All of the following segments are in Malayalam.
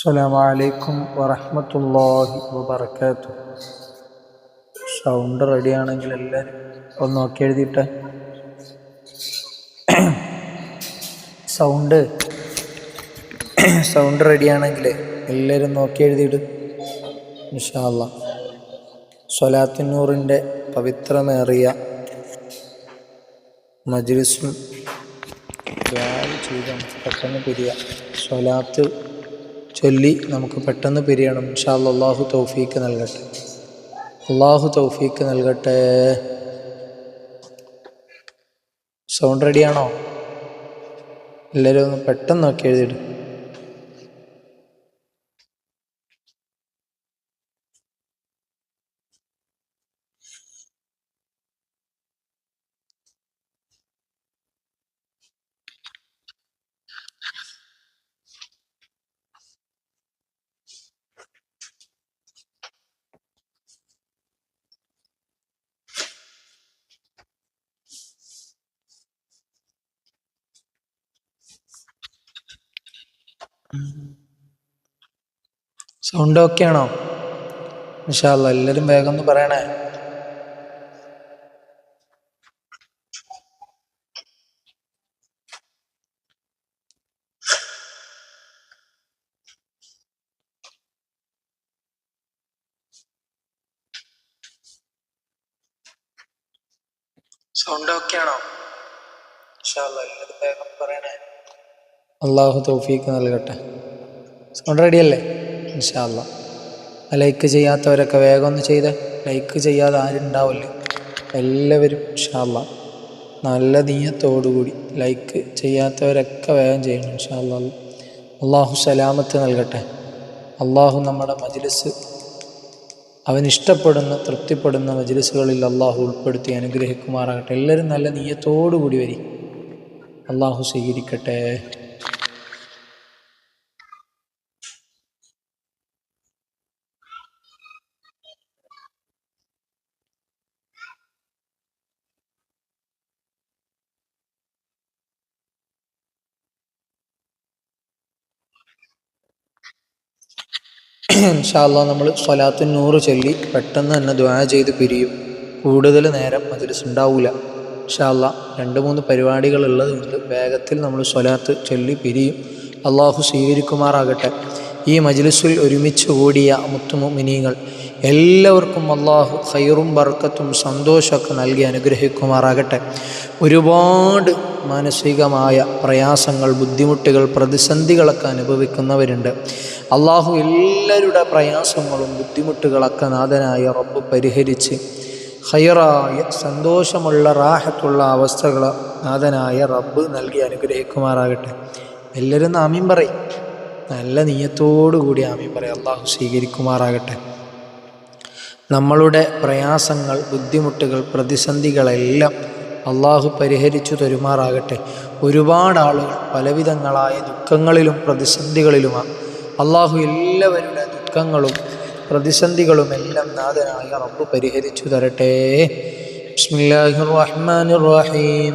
അസ്സലാമു അലൈക്കും വറഹ്മത്തുള്ളാഹി വബറകാതുഹു. സൗണ്ട് റെഡി ആണെങ്കിൽ എല്ലാവരും ഒന്ന് നോക്കി എഴുതിയിട്ട്. സൗണ്ട് സൗണ്ട് റെഡി ആണെങ്കിൽ എല്ലാവരും നോക്കി എഴുതിയിടും. ഇൻഷാല്ല സ്വലാത്തിനൂറിന്റെ പവിത്രമേറിയ മജ്ലിസും ചെയ്ത പെട്ടെന്ന് പുതിയ സ്വലാത്ത് ചൊല്ലി നമുക്ക് പെട്ടെന്ന് പിരിയണം. ഇൻഷാല്ല അള്ളാഹു തൗഫീക്ക് നൽകട്ടെ. അള്ളാഹു തൗഫീക്ക് നൽകട്ടെ. സൗണ്ട് റെഡിയാണോ എല്ലാവരും ഒന്ന് പെട്ടെന്ന് നോക്കി എഴുതിയിടും. സൗണ്ട് ഓക്കെ ആണോ? വിശാല എല്ലാവരും വേഗം ഒന്ന് പറയണേ. സൗണ്ട് ഓക്കെ ആണോ? വിശാല എല്ലാവരും വേഗം പറയണേ. അള്ളാഹു തൗഫീക്ക് നൽകട്ടെ. സൗണ്ട് റെഡിയല്ലേ? ഇൻഷാല്ല ലൈക്ക് ചെയ്യാത്തവരൊക്കെ വേഗം ഒന്ന് ചെയ്ത്. ലൈക്ക് ചെയ്യാതെ ആരും ഉണ്ടാവില്ലേ. എല്ലാവരും ഇൻഷാല്ല നല്ല നീയത്തോടുകൂടി ലൈക്ക് ചെയ്യാത്തവരൊക്കെ വേഗം ചെയ്യണം ഇൻഷാല്ല അള്ളാഹു സലാമത്ത് നൽകട്ടെ. അള്ളാഹു നമ്മുടെ മജ്ലിസ് അവൻ ഇഷ്ടപ്പെടുന്ന തൃപ്തിപ്പെടുന്ന മജ്ലിസുകളിൽ അള്ളാഹു ഉൾപ്പെടുത്തി അനുഗ്രഹിക്കുമാറാകട്ടെ. എല്ലാവരും നല്ല നീയത്തോടുകൂടി വരി. അള്ളാഹു സ്വീകരിക്കട്ടെ. ഇൻഷാല്ലാ നമ്മൾ സ്വലാത്തു നൂറ് ചൊല്ലി പെട്ടെന്ന് തന്നെ ദ്വാ ചെയ്ത് പിരിയും. കൂടുതൽ നേരം മജ്ലിസ് ഉണ്ടാവില്ല ഇൻഷാല്ല രണ്ട് മൂന്ന് പരിപാടികളുള്ളത് കൊണ്ട് വേഗത്തിൽ നമ്മൾ സ്വലാത്ത് ചൊല്ലി പിരിയും. അള്ളാഹു സ്വീകരിക്കുമാറാകട്ടെ. ഈ മജ്ലിസിൽ ഒരുമിച്ച് കൂടിയ മുത്തുമിനിങ്ങൾ എല്ലാവർക്കും അള്ളാഹു ഹൈറും ബർക്കത്തും സന്തോഷമൊക്കെ നൽകി അനുഗ്രഹിക്കുമാറാകട്ടെ. ഒരുപാട് മാനസികമായ പ്രയാസങ്ങൾ ബുദ്ധിമുട്ടുകൾ പ്രതിസന്ധികളൊക്കെ അനുഭവിക്കുന്നവരുണ്ട്. അള്ളാഹു എല്ലാവരുടെ പ്രയാസങ്ങളും ബുദ്ധിമുട്ടുകളൊക്കെ നാഥനായ റബ്ബ് പരിഹരിച്ച് ഹൈറായ സന്തോഷമുള്ള റാഹത്തുള്ള അവസ്ഥകൾ നാഥനായ റബ്ബ് നൽകി അനുഗ്രഹിക്കുമാറാകട്ടെ. എല്ലാവരും ആമീൻ പറയും. നല്ല നീയത്തോടു കൂടി ആമീൻ പറയും. അള്ളാഹു സ്വീകരിക്കുമാറാകട്ടെ. നമ്മളുടെ പ്രയാസങ്ങൾ ബുദ്ധിമുട്ടുകൾ പ്രതിസന്ധികളെല്ലാം അള്ളാഹു പരിഹരിച്ചു തരുമാറാകട്ടെ. ഒരുപാട് ആളുകൾ പലവിധങ്ങളായ ദുഃഖങ്ങളിലും പ്രതിസന്ധികളിലുമാണ്. അള്ളാഹു എല്ലാവരുടെ ദുഃഖങ്ങളും പ്രതിസന്ധികളും എല്ലാം നാഥനായ റബ്ബ് പരിഹരിച്ചു തരട്ടെ. ബിസ്മില്ലാഹിർ റഹ്മാനിർ റഹീം.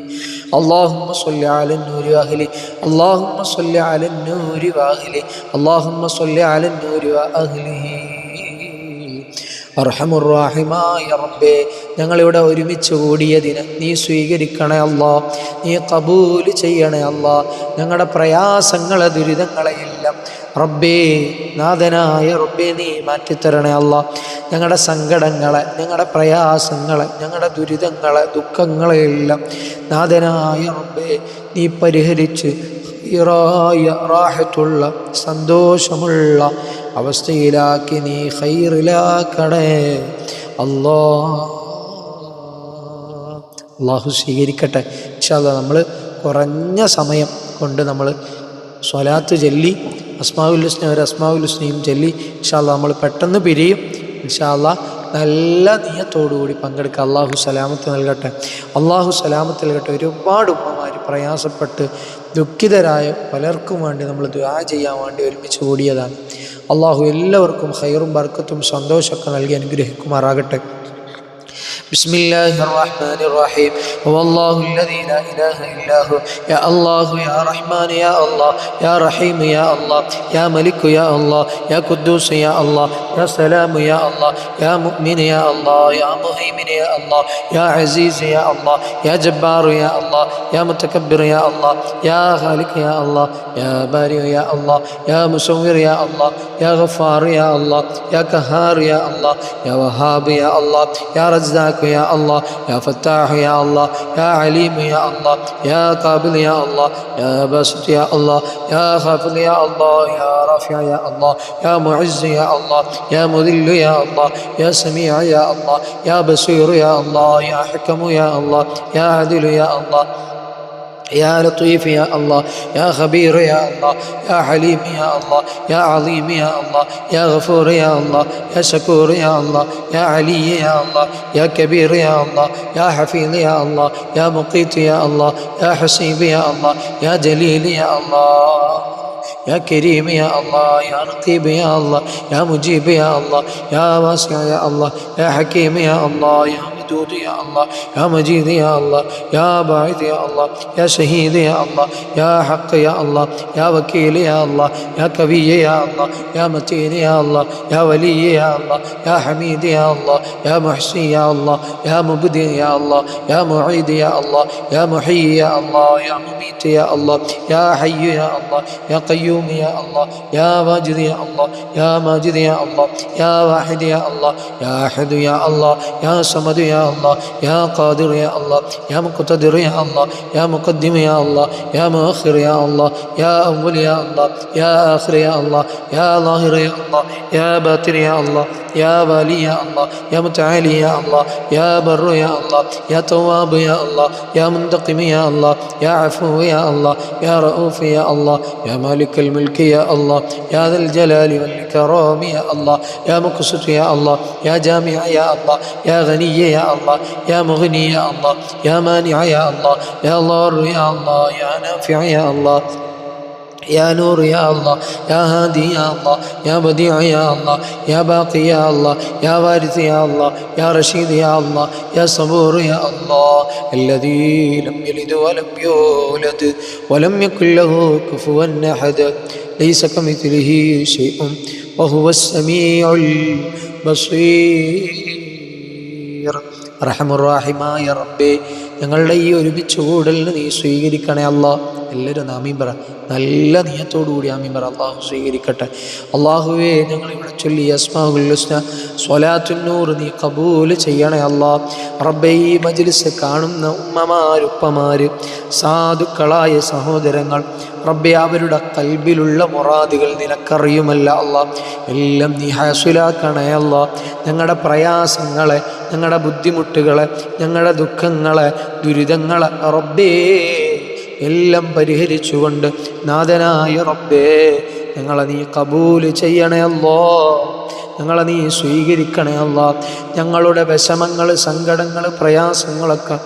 اللهم صل على النور واهله اللهم صل على النور واهله اللهم صل على النور واهله അർഹമുറാഹിമായ റബ്ബേ ഞങ്ങളിവിടെ ഒരുമിച്ച് കൂടിയതിന് നീ സ്വീകരിക്കണേ അല്ല നീ കബൂല് ചെയ്യണേ അല്ല ഞങ്ങളുടെ പ്രയാസങ്ങളെ ദുരിതങ്ങളെയെല്ലാം റബ്ബേ നാഥനായ റബ്ബേ നീ മാറ്റിത്തരണേ അല്ല. ഞങ്ങളുടെ സങ്കടങ്ങളെ ഞങ്ങളുടെ പ്രയാസങ്ങളെ ഞങ്ങളുടെ ദുരിതങ്ങളെ ദുഃഖങ്ങളെയെല്ലാം നാഥനായ റബ്ബേ നീ പരിഹരിച്ച് ഇറായ റാഹത്തുള്ള സന്തോഷമുള്ള അവസ്ഥയിലാക്കി നീ ഹൈറിലാക്കണേ അല്ലാ. അള്ളാഹു സ്വീകരിക്കട്ടെ. ഇൻഷാല്ല നമ്മൾ കുറഞ്ഞ സമയം കൊണ്ട് നമ്മൾ സ്വലാത്ത് ചൊല്ലി അസ്മാവുൽ ഹുസ്ന ഒരു അസ്മാവുൽ ഹുസ്നയും ചൊല്ലി ഇൻഷാല്ല നമ്മൾ പെട്ടെന്ന് പിരിയും. ഇൻഷാല്ല നല്ല നീയത്തോടുകൂടി പങ്കെടുക്കുക. അള്ളാഹു സലാമത്ത് നൽകട്ടെ. അള്ളാഹു സലാമത്ത് നൽകട്ടെ. ഒരുപാട് ഉമ്മമാർ പ്രയാസപ്പെട്ട് ദുഃഖിതരായ പലർക്കും വേണ്ടി നമ്മൾ ദുആ ചെയ്യാൻ വേണ്ടി ഒരുമിച്ച് കൂടിയതാണ്. അള്ളാഹു എല്ലാവർക്കും ഹൈറും ബർക്കത്തും സന്തോഷമൊക്കെ നൽകി അനുഗ്രഹിക്കുമാറാകട്ടെ. بسم الله الرحمن الرحيم هو الله الذي لا إله إلا هو يا الله يا رحمن يا الله يا رحيم يا الله يا ملك يا الله يا قدوس يا الله يا سلام يا الله يا مؤمن يا الله يا مهيمن يا الله يا عزيز يا الله يا جبار يا الله يا متكبر يا الله يا خالق يا الله يا بارئ يا الله يا مصور يا الله يا غفار يا الله يا قهار يا الله يا وهاب يا الله يا رزاق يا الله يا فتاح يا الله يا عليم يا الله يا قابل يا الله يا باسط يا الله يا خافض يا الله يا رافع يا الله يا معز يا الله يا مذل يا الله يا سميع يا الله يا بصير يا الله يا حكم يا الله يا عدل يا الله يا لطيف يا الله يا خبير يا الله يا حليم يا الله يا عظيم يا الله يا غفور يا الله يا شكور يا الله يا علي يا الله يا كبير يا الله يا حفيظ يا الله يا مقيت يا الله يا حسيب يا الله يا جليل يا الله يا كريم يا الله يا رقيب يا الله يا مجيب يا الله يا واسع يا الله يا حكيم يا الله يا ودود يا الله يا مجيد يا الله يا باعث يا الله يا شهيد يا الله يا حق يا الله يا وكيل يا الله يا كبي يا الله يا متين يا الله يا ولي يا الله يا حميد يا الله يا محسن يا الله يا مبدع يا الله يا معيد يا الله يا محيي يا الله يا مميت يا الله يا حي يا الله يا قيوم يا الله يا واجد يا الله يا ماجد يا الله يا واحد يا الله يا أحد يا الله يا صمد يا الله يا قادر يا الله يا مقتدر يا الله يا مقدم يا الله يا مؤخر يا الله يا أول يا الله يا آخر يا الله يا ظاهر يا الله يا باطن يا الله يا والي يا الله يا متعالي يا الله يا بر يا الله يا تواب يا الله يا منتقم يا الله يا عفو يا الله يا رؤوف يا الله يا مالك الملك يا الله يا ذا الجلال والإكرام يا الله يا مقسط يا الله يا جامع يا الله يا غني يا الله يا مغني يا الله يا مانع يا الله يا ضار يا الله يا نافع يا الله يا نور يا الله يا هادي يا الله يا بديع يا الله يا باقي يا الله يا وارث يا الله يا رشيد يا الله يا صبور يا الله الذي لم يلد ولم يولد ولم يكن له كفوا احد ليس كمثله شيء وهو السميع البصير റഹമുറാഹിമായ റബ്ബേ ഞങ്ങളുടെ ഈ ഒരുമിച്ച് കൂടലിന് നീ സ്വീകരിക്കണേ അല്ല. എല്ലാവരും ഒന്ന് നാമീം പറ. നല്ല നീയത്തോടുകൂടി ആമീം പറ. അള്ളാഹു സ്വീകരിക്കട്ടെ. അള്ളാഹുവേ ഞങ്ങൾ ഇവിടെ ചൊല്ലി അസ്മാഹുല്ലുസ്ന സ്വലാത്തുന്നൂർ നീ കബൂൽ ചെയ്യണേ അള്ളാ റബ്ബേ ഈ മജ്ലിസ് കാണുന്ന ഉമ്മമാരുപ്പമാർ സാധുക്കളായ സഹോദരങ്ങൾ റബ്ബെ അവരുടെ കൽബിലുള്ള മുറാദുകൾ നിനക്കറിയുമല്ല അല്ല. എല്ലാം നീ ഹാസുലാക്കണേ അല്ല. ഞങ്ങളുടെ പ്രയാസങ്ങളെ ഞങ്ങളുടെ ബുദ്ധിമുട്ടുകളെ ഞങ്ങളുടെ ദുഃഖങ്ങളെ ദുരിതങ്ങളെ റബ്ബേ എല്ലാം പരിഹരിച്ചുകൊണ്ട് നാഥനായ റബ്ബേ ഞങ്ങളെ നീ കബൂൽ ചെയ്യണേ അല്ലോ. ഞങ്ങളെ നീ സ്വീകരിക്കണേ അല്ല. ഞങ്ങളുടെ വിഷമങ്ങൾ സങ്കടങ്ങൾ പ്രയാസങ്ങളൊക്കെ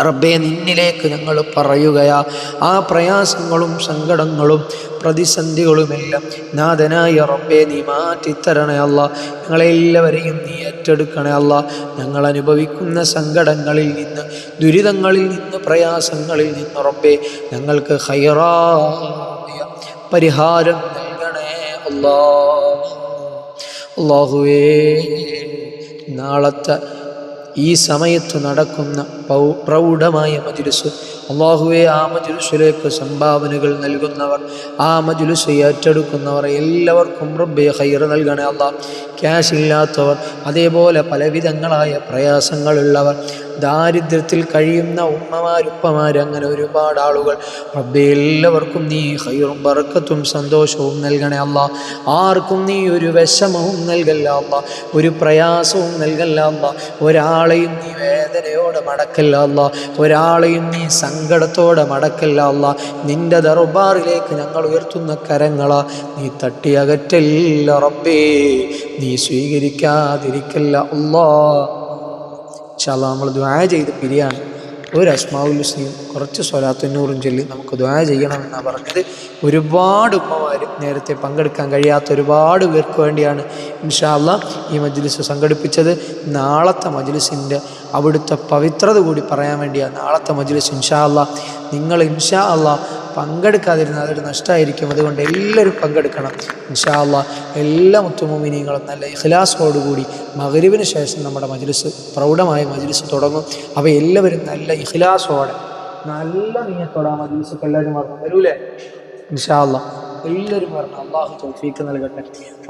റബ്ബെ നിന്നിലേക്ക് ഞങ്ങൾ പറയുകയാ. ആ പ്രയാസങ്ങളും സങ്കടങ്ങളും പ്രതിസന്ധികളുമെല്ലാം നാഥനായ റബ്ബെ നീ മാറ്റിത്തരണേ അല്ല. ഞങ്ങളെല്ലാവരെയും നീ ഏറ്റെടുക്കണേ അല്ല. ഞങ്ങൾ അനുഭവിക്കുന്ന സങ്കടങ്ങളിൽ നിന്ന് ദുരിതങ്ങളിൽ നിന്ന് പ്രയാസങ്ങളിൽ നിന്ന് റബ്ബെ ഞങ്ങൾക്ക് ഹൈറായ പരിഹാരം നൽകണേ അല്ലാ. അള്ളാഹുവേ നാളത്തെ ഈ സമയത്ത് നടക്കുന്ന പൗ പ്രൗഢമായ മജുലുസ്. അള്ളാഹുവെ ആ മജുലുസിലേക്ക് സംഭാവനകൾ നൽകുന്നവർ ആ മജുലുസ് ഏറ്റെടുക്കുന്നവർ എല്ലാവർക്കും റബ്ബെ ഹൈർ നൽകണേ അള്ളാഹ് ക്യാഷ് ഇല്ലാത്തവർ അതേപോലെ പലവിധങ്ങളായ പ്രയാസങ്ങളുള്ളവർ ദാരിദ്ര്യത്തിൽ കഴിയുന്ന ഉമ്മമാരുപ്പമാർ അങ്ങനെ ഒരുപാട് ആളുകൾ. റബ്ബെ എല്ലാവർക്കും നീ ഹൈറും ബർക്കത്തും സന്തോഷവും നൽകണേ അല്ല. ആർക്കും നീ ഒരു വിഷമവും നൽകല്ല അല്ല. ഒരു പ്രയാസവും നൽകല്ല അല്ല. ഒരാളെയും നീ വേദനയോടെ മടക്കല്ല അല്ല. ഒരാളെയും നീ സങ്കടത്തോടെ മടക്കല്ല അല്ല. നിന്റെ ദർബാറിലേക്ക് ഞങ്ങൾ ഉയർത്തുന്ന കരങ്ങളാ. നീ തട്ടി അകറ്റല്ല റബ്ബേ. നീ സ്വീകരിക്കാതിരിക്കല്ല അല്ലാ. ഇൻഷാല്ല നമ്മൾ ദ്വാ ചെയ്ത് പിരിയാണ്. ഒരു അസ്മാവുൽ ഹുസ്നയും കുറച്ച് സ്വലാത്തുന്നൂറും ചൊല്ലി നമുക്ക് ദ്വാ ചെയ്യണമെന്നാണ് പറഞ്ഞത്. ഒരുപാട് ഉമ്മമാർ നേരത്തെ പങ്കെടുക്കാൻ കഴിയാത്ത ഒരുപാട് പേർക്ക് വേണ്ടിയാണ് ഇൻഷാല്ല ഈ മജ്ലിസ് സംഘടിപ്പിച്ചത്. നാളത്തെ മജ്ലിസിന്റെ അവിടുത്തെ പവിത്രത കൂടി പറയാൻ വേണ്ടിയാണ് നാളത്തെ മജ്ലിസ് ഇൻഷാല്ല നിങ്ങൾ ഇൻഷാ അല്ല പങ്കെടുക്കാതിരുന്നാൽ അതൊരു നഷ്ടമായിരിക്കും. അതുകൊണ്ട് എല്ലാവരും പങ്കെടുക്കണം. ഇൻഷാല്ല എല്ലാ മുത്തുമോമിനിയങ്ങളും നല്ല ഇഖ്ലാസോടുകൂടി മകരുവിന് ശേഷം നമ്മുടെ മജ്ലിസ് പ്രൗഢമായ മജ്ലിസ് തുടങ്ങും. അപ്പോൾ എല്ലാവരും നല്ല ഇഖ്ലാസോടെ നല്ല നീയത്തോടെ ആ എല്ലാവരും പറഞ്ഞു വരൂലേ? ഇൻഷാല്ല എല്ലാവരും പറഞ്ഞു അള്ളാഹു തൗഫീക്ക് നൽകട്ടെ.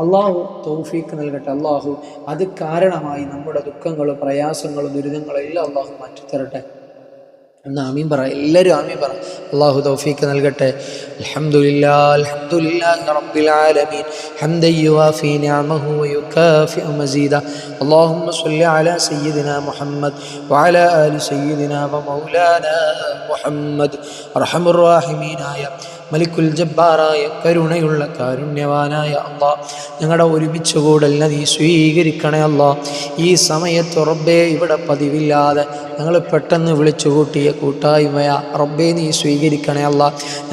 അള്ളാഹു തൗഫീക്ക് നൽകട്ടെ. അള്ളാഹു അത് കാരണമായി നമ്മുടെ ദുഃഖങ്ങളും പ്രയാസങ്ങളും ദുരിതങ്ങളും എല്ലാം അള്ളാഹു മാറ്റിത്തരട്ടെ. എന്ന് ആമീൻ പറ. എല്ലാവരും ആമീൻ പറ. അള്ളാഹു തൗഫീക്ക് നൽകട്ടെ. അൽഹംദുലില്ലാ അൽഹംദുലില്ലാഹി റബ്ബിൽ ആലമീൻ. ഹംദൻ യുവാഫി നിഅമഹു വയുകാഫിഉ മസീദ. അല്ലാഹുമ്മ സ്വല്ലി അലാ സയ്യിദിനാ മുഹമ്മദ് വഅലാ ആലി സയ്യിദിനാ വമൗലാനാ മുഹമ്മദ്. അർഹമുർ റഹീമീനായ മലിക്കുൽ ജബ്ബാറായ കരുണയുള്ള കാരുണ്യവാനായ അള്ളാ. ഞങ്ങളുടെ ഒരുമിച്ച് കൂടൽ നീ സ്വീകരിക്കണേ അല്ല ഈ സമയത്ത് റബ്ബേ ഇവിടെ പതിവില്ലാതെ ഞങ്ങൾ പെട്ടെന്ന് വിളിച്ചു കൂട്ടിയ കൂട്ടായ്മയ. റബ്ബേ നീ സ്വീകരിക്കണേ അല്ല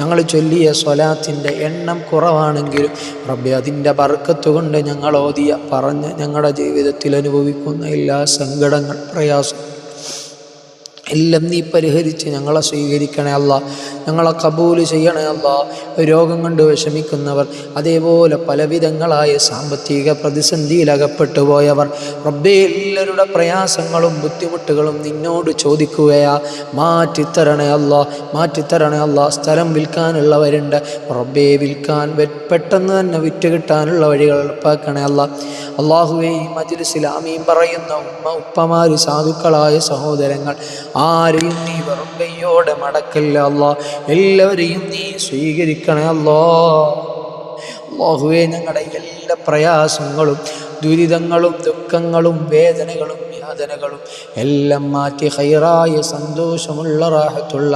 ഞങ്ങൾ ചൊല്ലിയ സ്വലാത്തിന്റെ എണ്ണം കുറവാണെങ്കിലും റബ്ബെ അതിന്റെ ബർക്കത്തുകൊണ്ട് ഞങ്ങൾ ഓതിയ പറഞ്ഞ് ഞങ്ങളുടെ ജീവിതത്തിൽ അനുഭവിക്കുന്ന എല്ലാ സങ്കടങ്ങൾ പ്രയാസം എല്ലാം നീ പരിഹരിച്ച് ഞങ്ങളെ സ്വീകരിക്കണേ അല്ല. ഞങ്ങളെ കബൂൽ ചെയ്യണേ അല്ല. രോഗം കൊണ്ട് വിഷമിക്കുന്നവർ അതേപോലെ പലവിധങ്ങളായ സാമ്പത്തിക പ്രതിസന്ധിയിൽ അകപ്പെട്ടു പോയവർ റബ്ബേ എല്ലാവരുടെ പ്രയാസങ്ങളും ബുദ്ധിമുട്ടുകളും നിന്നോട് ചോദിക്കുകയാ മാറ്റിത്തരണേ അല്ല മാറ്റിത്തരണേ അല്ല. സ്ഥലം വിൽക്കാനുള്ളവരുണ്ട്. റബ്ബേ വിൽക്കാൻ പെട്ടെന്ന് തന്നെ വിറ്റ് കിട്ടാനുള്ള വഴികൾ എളുപ്പാക്കണേ അല്ല. അള്ളാഹുവെ ഈ മജ്ലിസിൽ ആമീൻ പറയുന്ന ഉമ്മ ഉപ്പമാര് സാധുക്കളായ സഹോദരങ്ങൾ ആരെയും നീ വെറും കയ്യോടെ മടക്കല്ല അല്ലാ എല്ലാവരെയും നീ സ്വീകരിക്കണേ അല്ലോ. അള്ളാഹുവെ ഞങ്ങളുടെ എല്ലാ പ്രയാസങ്ങളും ദുരിതങ്ങളും ദുഃഖങ്ങളും വേദനകളും യാതനകളും എല്ലാം മാറ്റി ഹൈറായ സന്തോഷമുള്ള റാഹത്തുള്ള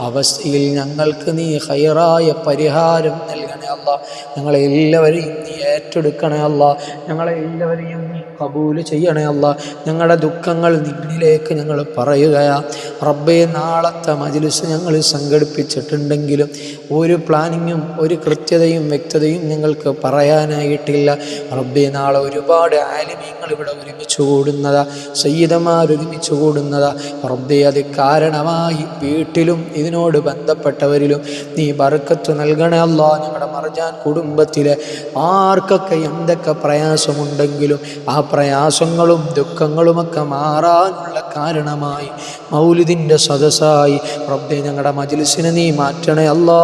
അവസ്ഥയിൽ ഞങ്ങൾക്ക് നീ ഹൈറായ പരിഹാരം നൽകണേ അല്ല ഞങ്ങളെ എല്ലാവരെയും നീ ഏറ്റെടുക്കണേ അല്ല ഞങ്ങളെ എല്ലാവരെയും നീ കബൂൽ ചെയ്യണേ അല്ല. ഞങ്ങളുടെ ദുഃഖങ്ങൾ നിന്നിലേക്ക് ഞങ്ങൾ പറയുകയാ. റബ്ബെ നാളത്തെ മജിലിസ് ഞങ്ങൾ സംഘടിപ്പിച്ചിട്ടുണ്ടെങ്കിലും ഒരു പ്ലാനിങ്ങും ഒരു കൃത്യതയും വ്യക്തതയും ഞങ്ങൾക്ക് പറയാനായിട്ടില്ല. റബ്ബെ നാളെ ഒരുപാട് ആലിമ്യങ്ങൾ ഇവിടെ ഒരുമിച്ച് കൂടുന്നതാ. സയ്യിദന്മാർ ഒരുമിച്ച് കൂടുന്നതാ. റബ്ബെ അത് കാരണമായി വീട്ടിലും ഇതിനോട് ബന്ധപ്പെട്ടവരിലും നീ ബർക്കത്ത് നൽകണേ അല്ല. ഞങ്ങളുടെ മർജാൻ കുടുംബത്തിലെ ആർക്കൊക്കെ എന്തൊക്കെ പ്രയാസമുണ്ടെങ്കിലും ആ പ്രയാസങ്ങളും ദുഃഖങ്ങളുമൊക്കെ മാറാനുള്ള കാരണമായി മൗലിദിന്റെ സദസ്സായി. റബ്ബെ ഞങ്ങളുടെ മജിലിസിനെ നീ മാറ്റണേ അല്ലാ.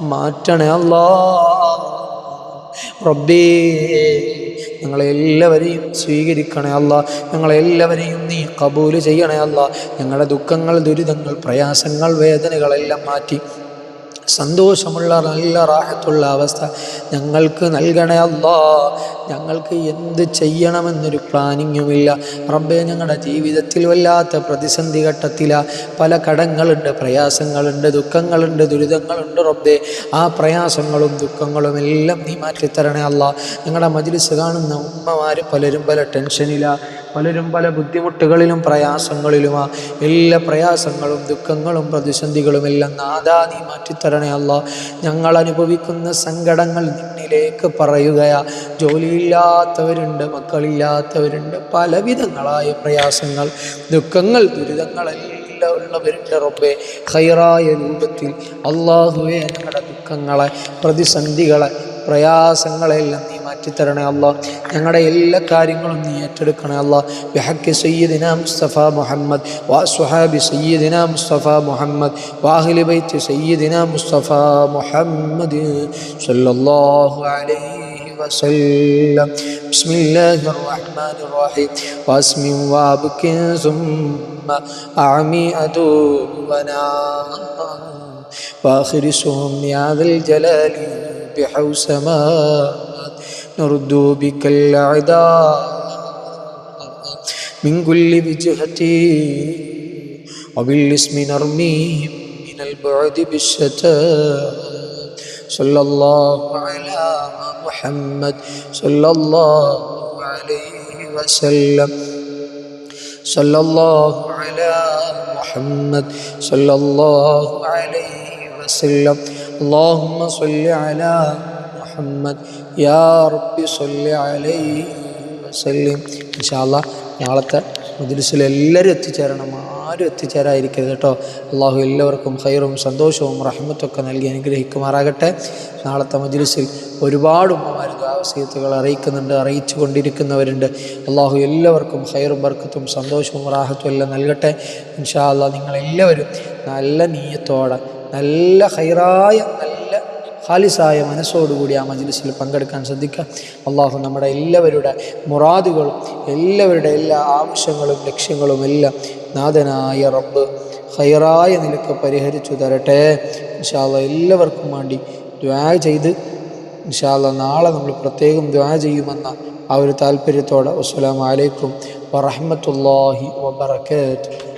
മാറ്റണേ അല്ലാ. റബ്ബേ ഞങ്ങളെല്ലാവരെയും സ്വീകരിക്കണേ അല്ല. ഞങ്ങളെല്ലാവരെയും നീ കബൂൽ ചെയ്യണേ അല്ല. ഞങ്ങളുടെ ദുഃഖങ്ങൾ ദുരിതങ്ങൾ പ്രയാസങ്ങൾ വേദനകളെല്ലാം മാറ്റി സന്തോഷമുള്ള നല്ല റാഹത്തുള്ള അവസ്ഥ ഞങ്ങൾക്ക് നൽകണേ അല്ലാ. ഞങ്ങൾക്ക് എന്ത് ചെയ്യണമെന്നൊരു പ്ലാനിങ്ങുമില്ല. റബ്ബെ ഞങ്ങളുടെ ജീവിതത്തിൽ വല്ലാത്ത പ്രതിസന്ധി ഘട്ടത്തില. പല കടങ്ങളുണ്ട് പ്രയാസങ്ങളുണ്ട് ദുഃഖങ്ങളുണ്ട് ദുരിതങ്ങളുണ്ട് റബ്ബെ. ആ പ്രയാസങ്ങളും ദുഃഖങ്ങളും എല്ലാം നീ മാറ്റിത്തരണേ അല്ല. ഞങ്ങളുടെ മജിലിസ് കാണുന്ന ഉമ്മമാർ പലരും പല ടെൻഷനില. പലരും പല ബുദ്ധിമുട്ടുകളിലും പ്രയാസങ്ങളിലുമാ. എല്ലാ പ്രയാസങ്ങളും ദുഃഖങ്ങളും പ്രതിസന്ധികളും എല്ലാം നാദാ നീ മാറ്റിത്തരണേ അല്ല. ഞങ്ങൾ അനുഭവിക്കുന്ന സങ്കടങ്ങൾ നിന്നിലേക്ക് പറയുകയാ. ജോലിയില്ലാത്തവരുണ്ട് മക്കളില്ലാത്തവരുണ്ട് പലവിധങ്ങളായ പ്രയാസങ്ങൾ ദുഃഖങ്ങൾ ദുരിതങ്ങളെല്ലാം ഉള്ളവരുണ്ട് റബ്ബെ. ഹൈറായ രൂപത്തിൽ അള്ളാഹുവെ ഞങ്ങളുടെ ദുഃഖങ്ങളെ പ്രതിസന്ധികളെ പ്രയാസങ്ങളെല്ലാം നീ മാറ്റിത്തരണേ അല്ല ഞങ്ങളുടെ എല്ലാ കാര്യങ്ങളും നീ ഏറ്റെടുക്കണേ അല്ല ബിഹക്കി സയ്യിദിന മുസ്തഫ മുഹമ്മദ് വാ സുഹാബി സയ്യിദിന മുസ്തഫ മുഹമ്മദ് വാഹിലി ബൈത്ത് സയ്യിദിന മുസ്തഫ മുഹമ്മദ് സല്ലല്ലാഹു അലൈഹി وسلم بسم الله الرحمن الرحيم واسم وابك ثم أعمي أدوبنا وآخر سهم يا ذا الجلال بحوسمات نرد بك الأعداء من كل وجهة وبالاسم نرميهم من البعد بالشتات صلى الله على محمد صلى الله عليه وسلم. صلى الله على محمد صلى الله عليه وسلم اللهم صل على محمد يا رب صل عليه وسلم إن شاء الله നാളത്തെ മജ്ലിസിൽ എല്ലാവരും എത്തിച്ചേരണം ആരും എത്തിച്ചേരാതിരിക്കരുത് കേട്ടോ അള്ളാഹു എല്ലാവർക്കും ഹൈറും സന്തോഷവും റഹ്മത്തൊക്കെ നൽകി അനുഗ്രഹിക്കുമാറാകട്ടെ നാളത്തെ മജ്ലിസിൽ ഒരുപാട് ഉമ്മമാർ ദ്വാവസീയത്തുകൾ അറിയിക്കുന്നുണ്ട് അറിയിച്ചു കൊണ്ടിരിക്കുന്നവരുണ്ട് അള്ളാഹു എല്ലാവർക്കും ഹൈറും ബർക്കത്തും സന്തോഷവും റാഹത്തും എല്ലാം നൽകട്ടെ ഇൻഷാ അള്ളാഹ് നിങ്ങളെല്ലാവരും നല്ല നീയത്തോടെ നല്ല ഹൈറായ നല്ല ഖാലിസായ മനസ്സോടുകൂടി ആ മജ്ലിസിൽ പങ്കെടുക്കാൻ ശ്രദ്ധിക്കുക. അള്ളാഹു നമ്മുടെ എല്ലാവരുടെ മുറാദുകളും എല്ലാവരുടെ എല്ലാ ആവശ്യങ്ങളും ലക്ഷ്യങ്ങളും എല്ലാം നാഥനായ റബ്ബ് ഹൈറായ നിലയ്ക്ക് പരിഹരിച്ചു തരട്ടെ. ഇൻഷാല്ല എല്ലാവർക്കും വേണ്ടി ദ്വാ ചെയ്ത് ഇൻഷാല്ല നാളെ നമ്മൾ പ്രത്യേകം ദ്വാ ചെയ്യുമെന്ന ആ ഒരു താല്പര്യത്തോടെ. അസ്സലാമലൈക്കും അലൈക്കും വറഹ്മത്തുള്ളാഹി വബറകാതുഹു.